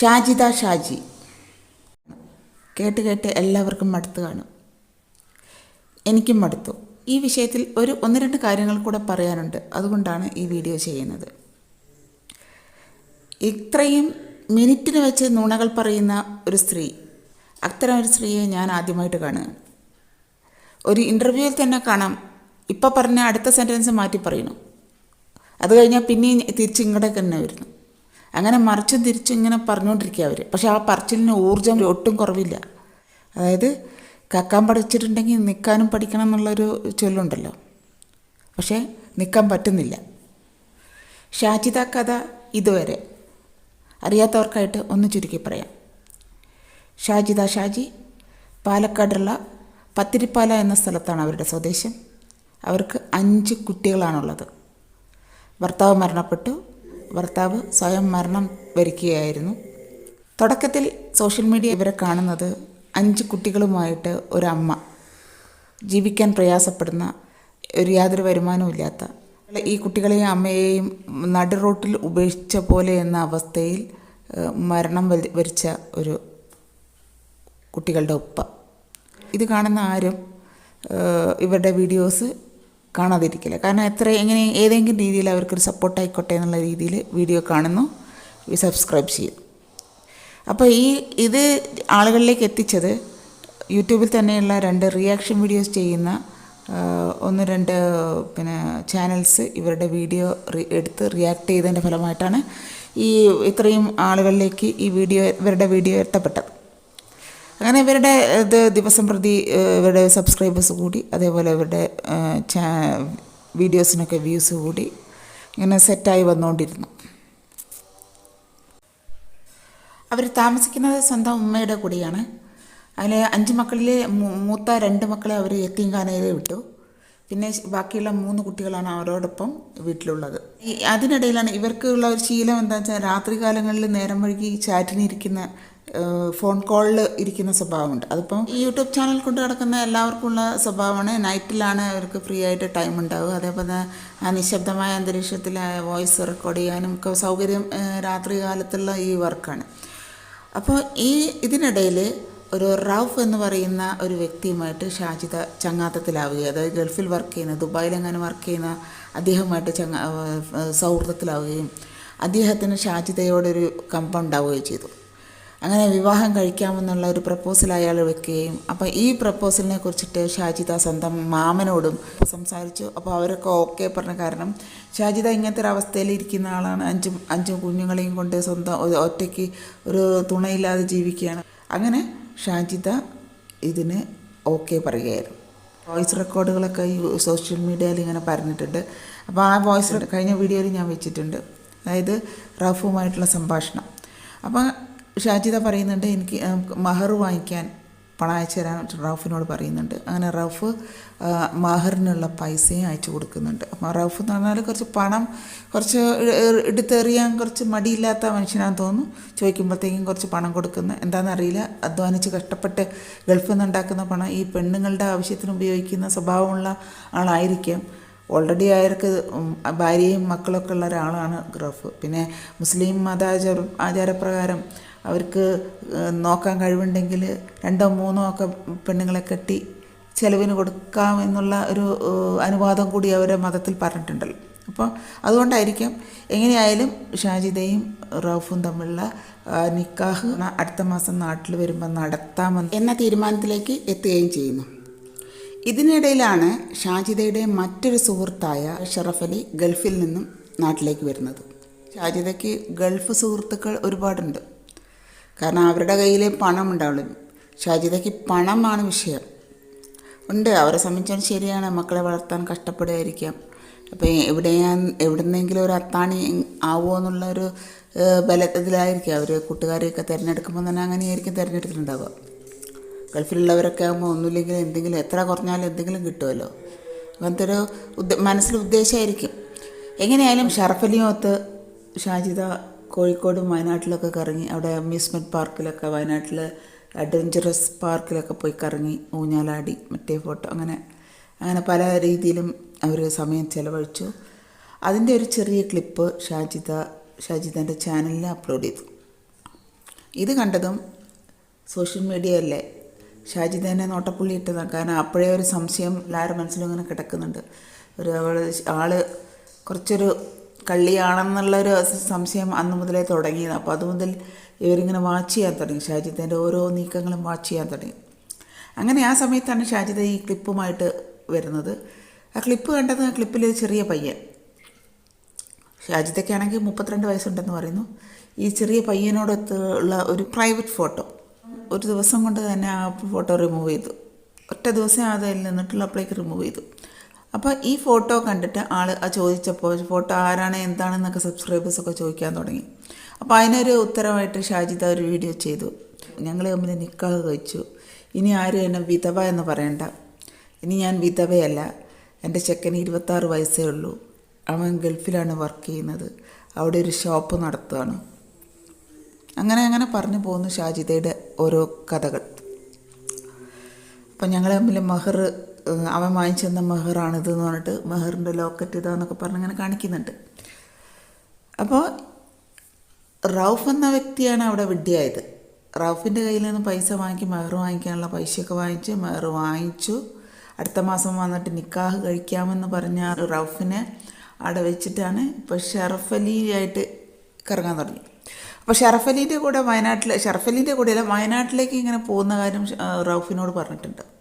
ഷാജിദ ഷാജി. കേട്ട് കേട്ട് എല്ലാവർക്കും മടുത്ത് കാണും. എനിക്കും മടുത്തു. ഈ വിഷയത്തിൽ ഒരു ഒന്ന് രണ്ട് കാര്യങ്ങൾ കൂടെ പറയാനുണ്ട്. അതുകൊണ്ടാണ് ഈ വീഡിയോ ചെയ്യുന്നത്. ഇത്രയും മിനിറ്റിന് വെച്ച് നുണകൾ പറയുന്ന ഒരു സ്ത്രീ അത്തരം ഒരു സ്ത്രീയെ ഞാൻ ആദ്യമായിട്ട് കാണുകയാണ് ഒരു ഇന്റർവ്യൂവിൽ തന്നെ കാണാം. ഇപ്പം പറഞ്ഞ അടുത്ത സെന്റൻസ് മാറ്റി പറയുന്നു. അത് കഴിഞ്ഞാൽ പിന്നെയും തിരിച്ചിങ്ങടെ തന്നെ വരുന്നു. അങ്ങനെ മറിച്ച് തിരിച്ച് ഇങ്ങനെ പറഞ്ഞുകൊണ്ടിരിക്കുക അവർ പക്ഷെ ആ പറച്ചിലിന് ഊർജം ഒട്ടും കുറവില്ല. അതായത് കക്കാൻ പഠിച്ചിട്ടുണ്ടെങ്കിൽ നിൽക്കാനും പഠിക്കണം എന്നുള്ളൊരു ചൊല്ലുണ്ടല്ലോ. പക്ഷേ നിൽക്കാൻ പറ്റുന്നില്ല. ഷാജിദ കഥ ഇതുവരെ അറിയാത്തവർക്കായിട്ട് ഒന്ന് ചുരുക്കി പറയാം. ഷാജിദ ഷാജി പാലക്കാടുള്ള പത്തിരിപ്പാല എന്ന സ്ഥലത്താണ് അവരുടെ സ്വദേശം. അവർക്ക് അഞ്ച് കുട്ടികളാണുള്ളത്. ഭർത്താവ് മരണപ്പെട്ടു. ഭർത്താവ് സ്വയം മരണം വരിക്കുകയായിരുന്നു തുടക്കത്തിൽ സോഷ്യൽ മീഡിയ ഇവരെ കാണുന്നത് അഞ്ച് കുട്ടികളുമായിട്ട് ഒരമ്മ. ജീവിക്കാൻ പ്രയാസപ്പെടുന്ന ഒരു യാതൊരു വരുമാനവും ഇല്ലാത്ത. ഈ കുട്ടികളെയും അമ്മയെയും നടു റോട്ടിൽ ഉപേക്ഷിച്ച പോലെ എന്ന അവസ്ഥയിൽ മരണം വരിച്ച ഒരു കുട്ടികളുടെ ഉപ്പ. ഇത് കാണുന്ന ആരും ഇവരുടെ വീഡിയോസ് കാണാതിരിക്കില്ല. കാരണം എത്ര എങ്ങനെ ഏതെങ്കിലും രീതിയിൽ അവർക്കൊരു സപ്പോർട്ടായിക്കോട്ടെ എന്നുള്ള രീതിയിൽ വീഡിയോ കാണുന്നു. സബ്സ്ക്രൈബ് ചെയ്യും. അപ്പോൾ ഈ ഇത് ആളുകളിലേക്ക് എത്തിച്ചത് യൂട്യൂബിൽ തന്നെയുള്ള രണ്ട് റിയാക്ഷൻ വീഡിയോസ് ചെയ്യുന്ന ഒന്ന് രണ്ട് പിന്നെ ചാനൽസ് ഇവരുടെ വീഡിയോ എടുത്ത് റിയാക്ട് ചെയ്തതിന്റെ ഫലമായിട്ടാണ് ഈ ഇത്രയും ആളുകളിലേക്ക് ഈ വീഡിയോ ഇവരുടെ വീഡിയോ എത്തപ്പെട്ടത്. അങ്ങനെ ഇവരുടെ ഇത് ദിവസം പ്രതി ഇവരുടെ സബ്സ്ക്രൈബേഴ്സ് കൂടി അതേപോലെ ഇവരുടെ ചാ വീഡിയോസിനൊക്കെ വ്യൂസ് കൂടി ഇങ്ങനെ സെറ്റായി വന്നുകൊണ്ടിരുന്നു അവർ താമസിക്കുന്നത് സ്വന്തം ഉമ്മയുടെ കൂടെയാണ്. അതിൽ അഞ്ച് മക്കളിൽ മൂത്ത രണ്ട് മക്കളെ അവർ എത്തിങ്കാനയിൽ വിട്ടു. പിന്നെ ബാക്കിയുള്ള മൂന്ന് കുട്ടികളാണ് അവരോടൊപ്പം വീട്ടിലുള്ളത്. അതിനിടയിലാണ് ഇവർക്കുള്ള ഒരു ശീലം എന്താ വെച്ചാൽ രാത്രി കാലങ്ങളിൽ നേരം വഴുകി ചാറ്റിന് ഇരിക്കുന്ന ഏഹ്, ഫോൺ കോളിൽ ഇരിക്കുന്ന സ്വഭാവമുണ്ട്. അതിപ്പം ഈ യൂട്യൂബ് ചാനൽ കൊണ്ട് നടക്കുന്ന എല്ലാവർക്കും ഉള്ള സ്വഭാവമാണ്. നൈറ്റിലാണ് അവർക്ക് ഫ്രീ ആയിട്ട് ടൈം ഉണ്ടാവുക. അതേപോലെ ആ നിശബ്ദമായ അന്തരീക്ഷത്തിൽ വോയിസ് റെക്കോർഡ് ചെയ്യാനും ഒക്കെ സൗകര്യം രാത്രി കാലത്തുള്ള ഈ വർക്കാണ്. അപ്പോൾ ഈ ഇതിനിടയിൽ ഒരു റൌഫ് എന്ന് പറയുന്ന ഒരു വ്യക്തിയുമായിട്ട് ഷാജിത ചങ്ങാത്തത്തിലാവുകയും അതായത് ഗൾഫിൽ വർക്ക് ചെയ്യുന്ന ദുബായിൽ അങ്ങനെ വർക്ക് ചെയ്യുന്ന അദ്ദേഹവുമായിട്ട് ചങ്ങ സൗഹൃദത്തിലാവുകയും അദ്ദേഹത്തിന് ഷാജിതയോടൊരു കമ്പം ഉണ്ടാവുകയും ചെയ്തു. അങ്ങനെ വിവാഹം കഴിക്കാമെന്നുള്ള ഒരു പ്രപ്പോസൽ അയാൾ വെക്കുകയും അപ്പോൾ ഈ പ്രപ്പോസലിനെ കുറിച്ചിട്ട് ഷാജിദ സ്വന്തം മാമനോടും സംസാരിച്ചു. അപ്പോൾ അവരൊക്കെ ഓക്കെ പറഞ്ഞ കാരണം ഷാജിദ ഇങ്ങനത്തെ ഒരു അവസ്ഥയിൽ ഇരിക്കുന്ന ആളാണ്. അഞ്ചും അഞ്ചും കുഞ്ഞുങ്ങളെയും കൊണ്ട് സ്വന്തം ഒറ്റയ്ക്ക് ഒരു തുണയില്ലാതെ ജീവിക്കുകയാണ്. അങ്ങനെ ഷാജിദ ഇതിന് ഓക്കെ പറയുകയായിരുന്നു. വോയിസ് റെക്കോർഡുകളൊക്കെ ഈ സോഷ്യൽ മീഡിയയിൽ ഇങ്ങനെ പറഞ്ഞിട്ടുണ്ട്. അപ്പോൾ ആ വോയിസ് കഴിഞ്ഞ വീഡിയോയിൽ ഞാൻ വെച്ചിട്ടുണ്ട്. അതായത് റഫുമായിട്ടുള്ള സംഭാഷണം. അപ്പോൾ ഷാജിദ പറയുന്നുണ്ട് എനിക്ക് മഹർ വാങ്ങിക്കാൻ പണം അയച്ചു തരാൻ റൌഫിനോട് പറയുന്നുണ്ട്. അങ്ങനെ റൌഫ് മഹറിനുള്ള പൈസയും അയച്ചു കൊടുക്കുന്നുണ്ട്. അപ്പോൾ റൌഫ് എന്ന് പറഞ്ഞാൽ കുറച്ച് പണം കുറച്ച് എടുത്തെറിയാൻ കുറച്ച് മടിയില്ലാത്ത മനുഷ്യനാണെന്ന് തോന്നുന്നു. ചോദിക്കുമ്പോഴത്തേക്കും കുറച്ച് പണം കൊടുക്കുന്ന. എന്താണെന്നറിയില്ല അധ്വാനിച്ച് കഷ്ടപ്പെട്ട് ഗൾഫിൽ നിന്നുണ്ടാക്കുന്ന പണം ഈ പെണ്ണുങ്ങളുടെ ആവശ്യത്തിന് ഉപയോഗിക്കുന്ന സ്വഭാവമുള്ള ആളായിരിക്കും. ഓൾറെഡി അയാൾക്ക് ഭാര്യയും മക്കളൊക്കെ ഉള്ള ഒരാളാണ് റഫ്. പിന്നെ മുസ്ലിം മതാചാര ആചാരപ്രകാരം അവർക്ക് നോക്കാൻ കഴിവുണ്ടെങ്കിൽ രണ്ടോ മൂന്നോ ഒക്കെ പെണ്ണുങ്ങളെ കെട്ടി ചെലവിന് കൊടുക്കാം എന്നുള്ള ഒരു അനുവാദം കൂടി അവരെ മതത്തിൽ പറഞ്ഞിട്ടുണ്ടല്ലോ. അപ്പോൾ അതുകൊണ്ടായിരിക്കാം എങ്ങനെയായാലും ഷാജിദയും റൌഫും തമ്മിലുള്ള നിക്കാഹ് അടുത്ത മാസം നാട്ടിൽ വരുമ്പോൾ നടത്താമെന്ന് എന്ന തീരുമാനത്തിലേക്ക് എത്തുകയും ചെയ്യുന്നു. ഇതിനിടയിലാണ് ഷാജിദയുടെ മറ്റൊരു സുഹൃത്തായ ഷറഫ് അലി ഗൾഫിൽ നിന്നും നാട്ടിലേക്ക് വരുന്നത്. ഷാജിദയ്ക്ക് ഗൾഫ് സുഹൃത്തുക്കൾ ഒരുപാടുണ്ട്. കാരണം അവരുടെ കയ്യിൽ പണം ഉണ്ടാവുള്ളൂ. ഷാജിതയ്ക്ക് പണമാണ് വിഷയം. ഉണ്ട്. അവരെ സംബന്ധിച്ചാൽ ശരിയാണ്. മക്കളെ വളർത്താൻ കഷ്ടപ്പെടുകയായിരിക്കാം. അപ്പോൾ എവിടെ ഞാൻ എവിടുന്നെങ്കിലും ഒരു അത്താണി ആവുമോ എന്നുള്ള ഒരു ബലത്തിലായിരിക്കും അവർ കൂട്ടുകാരെയൊക്കെ തിരഞ്ഞെടുക്കുമ്പോൾ തന്നെ അങ്ങനെയായിരിക്കും തിരഞ്ഞെടുത്തിട്ടുണ്ടാവുക. ഗൾഫിലുള്ളവരൊക്കെ ആകുമ്പോൾ ഒന്നുമില്ലെങ്കിൽ എന്തെങ്കിലും എത്ര കുറഞ്ഞാലും എന്തെങ്കിലും കിട്ടുമല്ലോ അങ്ങനത്തെ ഒരു ഉദ്ദ മനസ്സിൽ ഉദ്ദേശമായിരിക്കും. എങ്ങനെയായാലും ഷറഫലിയുമൊത്ത് ഷാജിദ കോഴിക്കോടും വയനാട്ടിലൊക്കെ കറങ്ങി അവിടെ അമ്യൂസ്മെന്റ് പാർക്കിലൊക്കെ വയനാട്ടിൽ അഡ്വഞ്ചറസ് പാർക്കിലൊക്കെ പോയി കറങ്ങി ഊഞ്ഞാലാടി മറ്റേ ഫോട്ടോ അങ്ങനെ അങ്ങനെ പല രീതിയിലും അവർ സമയം ചിലവഴിച്ചു. അതിന്റെ ഒരു ചെറിയ ക്ലിപ്പ് ഷാജിദ ഷാജിദന്റെ ചാനലിൽ അപ്ലോഡ് ചെയ്തു. ഇത് കണ്ടതും സോഷ്യൽ മീഡിയ അല്ലേ? ഷാജിദേനെ നോട്ടപ്പുള്ളി ഇട്ടതാണ് കാരണം അപ്പോഴേ ഒരു സംശയം എല്ലാവരുടെ മനസ്സിലും ഇങ്ങനെ കിടക്കുന്നുണ്ട്. ഒരു അവൾ ആൾ കുറച്ചൊരു കള്ളിയാണെന്നുള്ളൊരു സംശയം അന്ന് മുതലേ തുടങ്ങിയത്. അപ്പോൾ അത് മുതൽ ഇവരിങ്ങനെ വാച്ച് ചെയ്യാൻ തുടങ്ങി. ഷാജിദേന്റെ ഓരോ നീക്കങ്ങളും വാച്ച് ചെയ്യാൻ തുടങ്ങി. അങ്ങനെ ആ സമയത്താണ് ഷാജിത ഈ ക്ലിപ്പുമായിട്ട് വരുന്നത്. ആ ക്ലിപ്പ് കണ്ടത് ആ ക്ലിപ്പിൽ ചെറിയ പയ്യൻ. ഷാജിദയ്ക്കാണെങ്കിൽ മുപ്പത്തിരണ്ട് വയസ്സുണ്ടെന്ന് പറയുന്നു. ഈ ചെറിയ പയ്യനോടൊത്ത് ഉള്ള ഒരു പ്രൈവറ്റ് ഫോട്ടോ. ഒരു ദിവസം കൊണ്ട് തന്നെ ആ ഫോട്ടോ റിമൂവ് ചെയ്തു. ഒറ്റ ദിവസം അതിൽ നിന്നിട്ടുള്ള അപ്പോഴേക്ക് റിമൂവ് ചെയ്തു. അപ്പോൾ ഈ ഫോട്ടോ കണ്ടിട്ട് ആൾ ചോദിച്ചപ്പോൾ ഫോട്ടോ ആരാണ്? എന്താണെന്നൊക്കെ സബ്സ്ക്രൈബേഴ്സൊക്കെ ചോദിക്കാൻ തുടങ്ങി. അപ്പോൾ അതിനൊരു ഉത്തരമായിട്ട് ഷാജിദ ഒരു വീഡിയോ ചെയ്തു. ഞങ്ങൾ തമ്മിൽ നിക്കാഹ് കഴിച്ചു. ഇനി ആരും എന്നെ വിധവ എന്ന് പറയണ്ട. ഇനി ഞാൻ വിധവയല്ല. എന്റെ ചെക്കന് ഇരുപത്താറ് വയസ്സേ ഉള്ളൂ. അവൻ ഗൾഫിലാണ് വർക്ക് ചെയ്യുന്നത്. അവിടെ ഒരു ഷോപ്പ് നടത്തുകയാണ് അങ്ങനെ അങ്ങനെ പറഞ്ഞു പോകുന്നു ഷാജിദയുടെ ഓരോ കഥകൾ. അപ്പം ഞങ്ങളെ തമ്മിൽ മെഹർ അവൻ വാങ്ങിച്ചു തന്ന മെഹറാണിത് എന്ന് പറഞ്ഞിട്ട് മെഹറിന്റെ ലോക്കറ്റ് ഇതാന്നൊക്കെ പറഞ്ഞ് ഇങ്ങനെ കാണിക്കുന്നുണ്ട്. അപ്പോൾ റൗഫ് എന്ന വ്യക്തിയാണ് അവിടെ വിഡ്ഢിയായത്. റൗഫിന്റെ കയ്യിൽ നിന്ന് പൈസ വാങ്ങിക്കി മെഹർ വാങ്ങിക്കാനുള്ള പൈസയൊക്കെ വാങ്ങിച്ച് മെഹർ വാങ്ങിച്ചു. അടുത്ത മാസം വന്നിട്ട് നിക്കാഹ് കഴിക്കാമെന്ന് പറഞ്ഞ റൌഫിനെ അവിടെ വെച്ചിട്ടാണ് ഇപ്പോൾ ഷറഫ് അലിയായിട്ട് കറങ്ങാൻ തുടങ്ങി. അപ്പോൾ ഷറഫ് അലീന്റെ കൂടെ വയനാട്ടിൽ ഷറഫ് അലീന്റെ കൂടെയല്ല വയനാട്ടിലേക്ക് ഇങ്ങനെ പോകുന്ന കാര്യം റൗഫിനോട് പറഞ്ഞിട്ടുണ്ട്.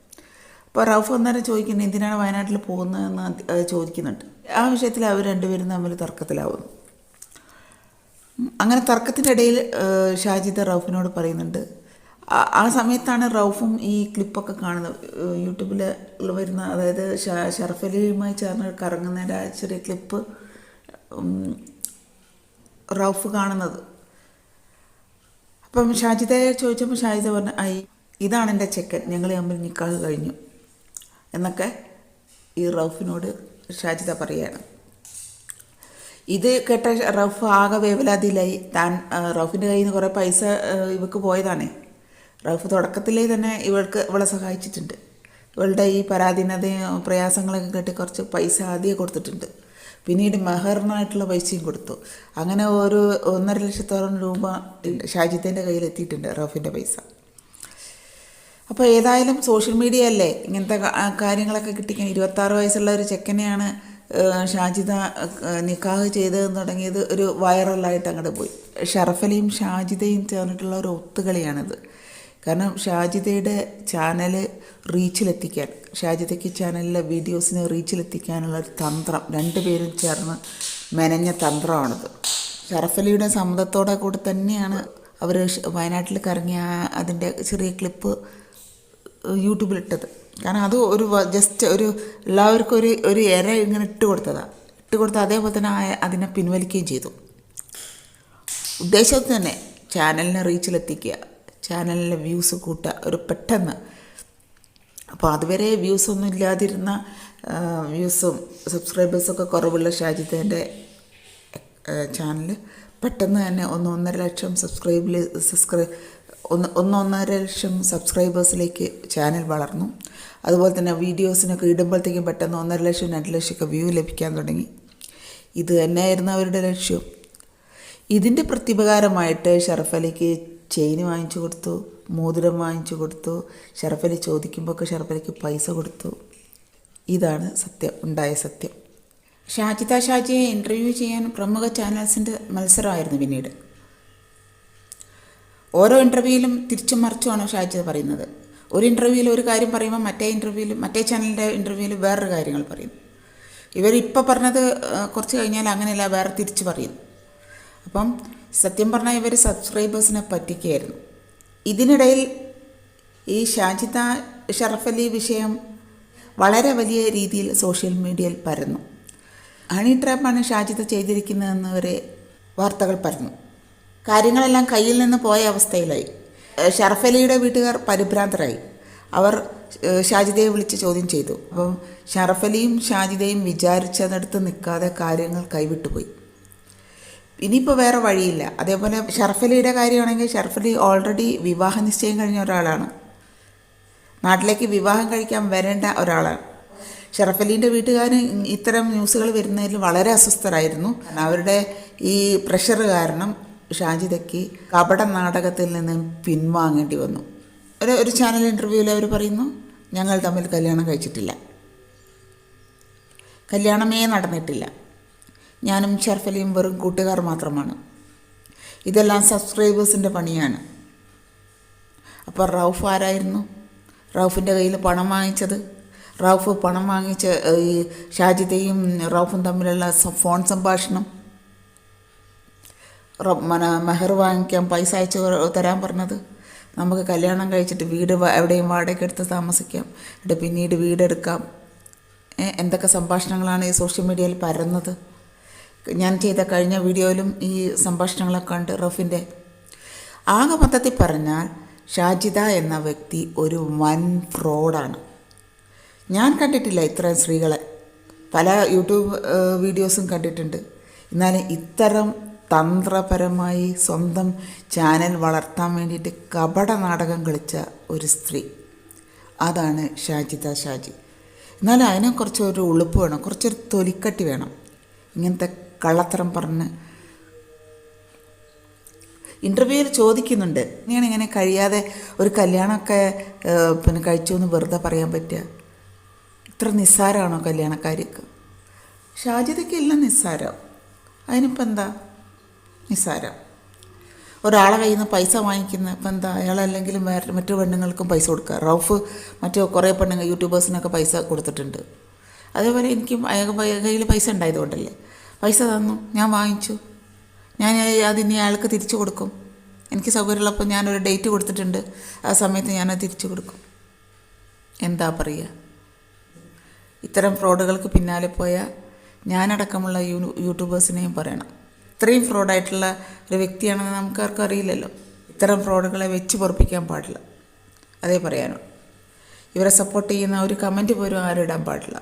അപ്പോൾ റൗഫ് അന്നേരം ചോദിക്കുന്നത് എന്തിനാണ് വയനാട്ടിൽ പോകുന്നതെന്ന് ചോദിക്കുന്നുണ്ട്. ആ വിഷയത്തിൽ അവർ രണ്ടുപേരും തമ്മിൽ തർക്കത്തിലാവുന്നു. അങ്ങനെ തർക്കത്തിന്റെ ഇടയിൽ ഷാജിദ് റൗഫിനോട് പറയുന്നുണ്ട് ആ- സമയത്താണ് റൗഫും ഈ ക്ലിപ്പൊക്കെ കാണുന്നത്. യൂട്യൂബിൽ വരുന്ന അതായത് ഷർഫലിയുമായി ചേർന്ന് കറങ്ങുന്നതിന്റെ ആ ചെറിയ ക്ലിപ്പ് റൗഫ് കാണുന്നത്. അപ്പം ഷാജിദയെ ചോദിച്ചപ്പോൾ ഷാജിദ പറഞ്ഞു ഐ ഇതാണ് എന്റെ ചെക്കൻ ഞങ്ങൾ തമ്മിൽ നിക്കാഹ് കഴിഞ്ഞു. എന്നൊക്കെ ഈ റൗഫിനോട് ഷാജിത പറയുകയാണ് ഇത് കേട്ട റൗഫ് ആകെ വേവലാതിയിലായി. താൻ റഫിന്റെ കയ്യിൽ നിന്ന് കുറേ പൈസ ഇവക്ക് പോയതാണേ. റൗഫ് തുടക്കത്തിലേ തന്നെ ഇവൾക്ക് ഇവളെ സഹായിച്ചിട്ടുണ്ട്. ഇവളുടെ ഈ പരാധീനതയും പ്രയാസങ്ങളൊക്കെ കേട്ടി കുറച്ച് പൈസ ആദ്യം കൊടുത്തിട്ടുണ്ട്. പിന്നീട് മെഹറിനായിട്ടുള്ള പൈസയും കൊടുത്തു. അങ്ങനെ ഒരു ഒന്നര ലക്ഷത്തോളം രൂപ ഷാജിത്തിന്റെ കയ്യിൽ എത്തിയിട്ടുണ്ട് റൗഫിന്റെ പൈസ. അപ്പോൾ ഏതായാലും സോഷ്യൽ മീഡിയ അല്ലേ? ഇങ്ങനത്തെ കാര്യങ്ങളൊക്കെ കിട്ടിക്കാൻ ഇരുപത്താറ് വയസ്സുള്ള ഒരു ചെക്കനെയാണ് ഷാജിദ നിക്കാഹ് ചെയ്തതെന്ന് തുടങ്ങിയത് ഒരു വൈറലായിട്ട് അങ്ങോട്ട് പോയി. ഷറഫലിയും ഷാജിദയും ചേർന്നിട്ടുള്ള ഒരു ഒത്തുകളിയാണിത്. കാരണം ഷാജിദയുടെ ചാനൽ റീച്ചിലെത്തിക്കാൻ ഷാജിദയ്ക്ക് ചാനലിലെ വീഡിയോസിനെ റീച്ചിലെത്തിക്കാനുള്ള ഒരു തന്ത്രം രണ്ടുപേരും ചേർന്ന് മെനഞ്ഞ തന്ത്രമാണിത്. ഷറഫലിയുടെ സമ്മതത്തോടെ കൂടെ തന്നെയാണ് അവർ വയനാട്ടിൽ കറങ്ങിയ അതിന്റെ ചെറിയ ക്ലിപ്പ് യൂട്യൂബിലിട്ടത്. കാരണം അത് ഒരു ജസ്റ്റ് ഒരു എല്ലാവർക്കും ഒരു ഒരു ഇര ഇങ്ങനെ ഇട്ട് കൊടുത്തതാണ് ഇട്ട് കൊടുത്ത അതേപോലെ തന്നെ അതിനെ പിൻവലിക്കുകയും ചെയ്തു. ഉദ്ദേശത്തിന് തന്നെ ചാനലിനെ റീച്ചിലെത്തിക്കുക ചാനലിലെ വ്യൂസ് കൂട്ടുക ഒരു പെട്ടെന്ന്. അപ്പോൾ അതുവരെ വ്യൂസ് ഒന്നും ഇല്ലാതിരുന്ന വ്യൂസും സബ്സ്ക്രൈബേഴ്സൊക്കെ കുറവുള്ള ഷാജിത്തേന്റെ ചാനൽ പെട്ടെന്ന് തന്നെ ഒന്ന് ഒന്നര ലക്ഷം സബ്സ്ക്രൈബിൽ സബ്സ്ക്രൈ ഒന്ന് ഒന്നൊന്നര ലക്ഷം സബ്സ്ക്രൈബേഴ്സിലേക്ക് ചാനൽ വളർന്നു. അതുപോലെ തന്നെ വീഡിയോസിനൊക്കെ ഇടുമ്പോഴത്തേക്കും പെട്ടെന്ന് ഒന്നര ലക്ഷം രണ്ട് ലക്ഷമൊക്കെ വ്യൂ ലഭിക്കാൻ തുടങ്ങി. ഇത് തന്നെയായിരുന്നു അവരുടെ ലക്ഷ്യം. ഇതിന്റെ പ്രത്യുപകാരമായിട്ട് ഷറഫ് അലിക്ക് ചെയിൻ വാങ്ങിച്ചു കൊടുത്തു മോതിരം വാങ്ങിച്ചു കൊടുത്തു ഷറഫ് അലി ചോദിക്കുമ്പോൾ ഒക്കെ ഷറഫ് അലിക്ക് പൈസ കൊടുത്തു. ഇതാണ് സത്യം ഉണ്ടായ സത്യം. ഷാജിത ഷാജിയെ ഇന്റർവ്യൂ ചെയ്യാൻ പ്രമുഖ ചാനൽസിന്റെ മത്സരമായിരുന്നു പിന്നീട്. ഓരോ ഇന്റർവ്യൂവിലും തിരിച്ചും മറിച്ചുമാണ് ഷാജി പറയുന്നത്? ഒരു ഇന്റർവ്യൂവിൽ ഒരു കാര്യം പറയുമ്പോൾ മറ്റേ ഇന്റർവ്യൂവിൽ മറ്റേ ചാനലിന്റെ ഇന്റർവ്യൂവിൽ വേറൊരു കാര്യങ്ങൾ പറയും. ഇവരിപ്പോൾ പറഞ്ഞത് കുറച്ച് കഴിഞ്ഞാൽ അങ്ങനെയല്ല വേറെ തിരിച്ച് പറയും. അപ്പം സത്യം പറഞ്ഞാൽ ഇവർ സബ്സ്ക്രൈബേഴ്സിനെ പറ്റിക്കുകയായിരുന്നു ഇതിനിടയിൽ ഈ ഷാജിദ ഷറഫ് അലി വിഷയം വളരെ വലിയ രീതിയിൽ സോഷ്യൽ മീഡിയയിൽ പരന്നു. ഹണി ട്രാപ്പാണ് ഷാജിദ ചെയ്തിരിക്കുന്നതെന്ന് വരെ വാർത്തകൾ പരന്നു. കാര്യങ്ങളെല്ലാം കയ്യിൽ നിന്ന് പോയ അവസ്ഥയിലായി. ഷറഫലിയുടെ വീട്ടുകാർ പരിഭ്രാന്തരായി. അവർ ഷാജിദയെ വിളിച്ച് ചോദ്യം ചെയ്തു. അപ്പം ഷറഫ് അലിയും ഷാജിദയും വിചാരിച്ചതെടുത്ത് നിൽക്കാതെ കാര്യങ്ങൾ കൈവിട്ടുപോയി ഇനിയിപ്പോൾ വേറെ വഴിയില്ല. അതേപോലെ ഷർഫലിയുടെ കാര്യമാണെങ്കിൽ ഷർഫലി ഓൾറെഡി വിവാഹ നിശ്ചയം കഴിഞ്ഞ ഒരാളാണ്. നാട്ടിലേക്ക് വിവാഹം കഴിക്കാൻ വരേണ്ട ഒരാളാണ്. ഷറഫ് അലീന്റെ വീട്ടുകാർ ഇത്തരം ന്യൂസുകൾ വരുന്നതിൽ വളരെ അസ്വസ്ഥരായിരുന്നു. അവരുടെ ഈ പ്രഷർ കാരണം ഷാജിദയ്ക്ക് കപട നാടകത്തിൽ നിന്ന് പിൻവാങ്ങേണ്ടി വന്നു. ഒരു ഒരു ചാനൽ ഇന്റർവ്യൂവിൽ അവർ പറയുന്നു ഞങ്ങൾ തമ്മിൽ കല്യാണം കഴിച്ചിട്ടില്ല. കല്യാണമേ നടന്നിട്ടില്ല. ഞാനും ഷർഫലിയും വെറും കൂട്ടുകാർ മാത്രമാണ്. ഇതെല്ലാം സബ്സ്ക്രൈബേഴ്സിന്റെ പണിയാണ്. അപ്പോൾ റൗഫ് ആരായിരുന്നു? റൗഫിന്റെ കയ്യിൽ പണം വാങ്ങിച്ചത്. റൗഫ് പണം വാങ്ങിച്ച ഈ ഷാജിദയും റൗഫും തമ്മിലുള്ള ഫോൺ സംഭാഷണം മന മെഹർ വാങ്ങിക്കാൻ പൈസ അയച്ച് തരാൻ പറഞ്ഞത്. നമുക്ക് കല്യാണം കഴിച്ചിട്ട് വീട് എവിടെയും വാടകയ്ക്ക് എടുത്ത് താമസിക്കാം. എന്നിട്ട് പിന്നീട് വീടെടുക്കാം. എന്തൊക്കെ സംഭാഷണങ്ങളാണ് ഈ സോഷ്യൽ മീഡിയയിൽ പരന്നത്? ഞാൻ ചെയ്ത കഴിഞ്ഞ വീഡിയോയിലും ഈ സംഭാഷണങ്ങളൊക്കെ ഉണ്ട് റഫിന്റെ ആകെ മൊത്തത്തിൽ പറഞ്ഞാൽ ഷാജിദ എന്ന വ്യക്തി ഒരു വൻ ഫ്രോഡാണ്. ഞാൻ കണ്ടിട്ടില്ല ഇത്രയും സ്ത്രീകളെ. പല യൂട്യൂബ് വീഡിയോസും കണ്ടിട്ടുണ്ട്. എന്നാലും ഇത്തരം തന്ത്രപരമായി സ്വന്തം ചാനൽ വളർത്താൻ വേണ്ടിയിട്ട് കപട നാടകം കളിച്ച ഒരു സ്ത്രീ. അതാണ് ഷാജിത ഷാജി. എന്നാലും അതിനെ കുറച്ച് ഒരു ഉളുപ്പ് വേണം കുറച്ചൊരു തൊലിക്കട്ടി വേണം. ഇങ്ങനത്തെ കള്ളത്തരം പറഞ്ഞ് ഇന്റർവ്യൂവിൽ ചോദിക്കുന്നുണ്ട് ഇങ്ങനെ ഇങ്ങനെ കഴിയാതെ ഒരു കല്യാണമൊക്കെ പിന്നെ കഴിച്ചു എന്ന് വെറുതെ പറയാൻ പറ്റുക? ഇത്ര നിസ്സാരമാണോ കല്യാണക്കാരിക്ക് ഷാജിതയ്ക്ക് എല്ലാം നിസ്സാരം. അതിനിപ്പോൾ എന്താ? നിസ്സാരം. ഒരാളെ കയ്യിൽ നിന്ന് പൈസ വാങ്ങിക്കുന്ന ഇപ്പം എന്താ അയാളല്ലെങ്കിലും വേറെ മറ്റു പെണ്ണുങ്ങൾക്കും പൈസ കൊടുക്കുക റൗഫ് മറ്റു കുറേ പെണ്ണുങ്ങൾ യൂട്യൂബേഴ്സിനൊക്കെ പൈസ കൊടുത്തിട്ടുണ്ട്. അതേപോലെ എനിക്കും അയാൾ കയ്യിൽ പൈസ ഉണ്ടായതുകൊണ്ടല്ലേ. പൈസ തന്നു ഞാൻ വാങ്ങിച്ചു. ഞാൻ അതിനി അയാൾക്ക് തിരിച്ചു കൊടുക്കും. എനിക്ക് സൗകര്യമുള്ളപ്പോൾ ഞാനൊരു ഡേറ്റ് കൊടുത്തിട്ടുണ്ട്. ആ സമയത്ത് ഞാനത് തിരിച്ചു കൊടുക്കും. എന്താ പറയുക? ഇത്തരം ഫ്രോഡുകൾക്ക് പിന്നാലെ പോയ ഞാനടക്കമുള്ള യൂട്യൂബേഴ്സിനെയും പറയണം. ഇത്രയും ഫ്രോഡായിട്ടുള്ള ഒരു വ്യക്തിയാണെന്ന് നമുക്കാർക്കും അറിയില്ലല്ലോ. ഇത്തരം ഫ്രോഡുകളെ വെച്ച് പൊറപ്പിക്കാൻ പാടില്ല. അതേ പറയാനുള്ളൂ. ഇവരെ സപ്പോർട്ട് ചെയ്യുന്ന ഒരു കമന്റ് പോലും ആരും ഇടാൻ പാടില്ല.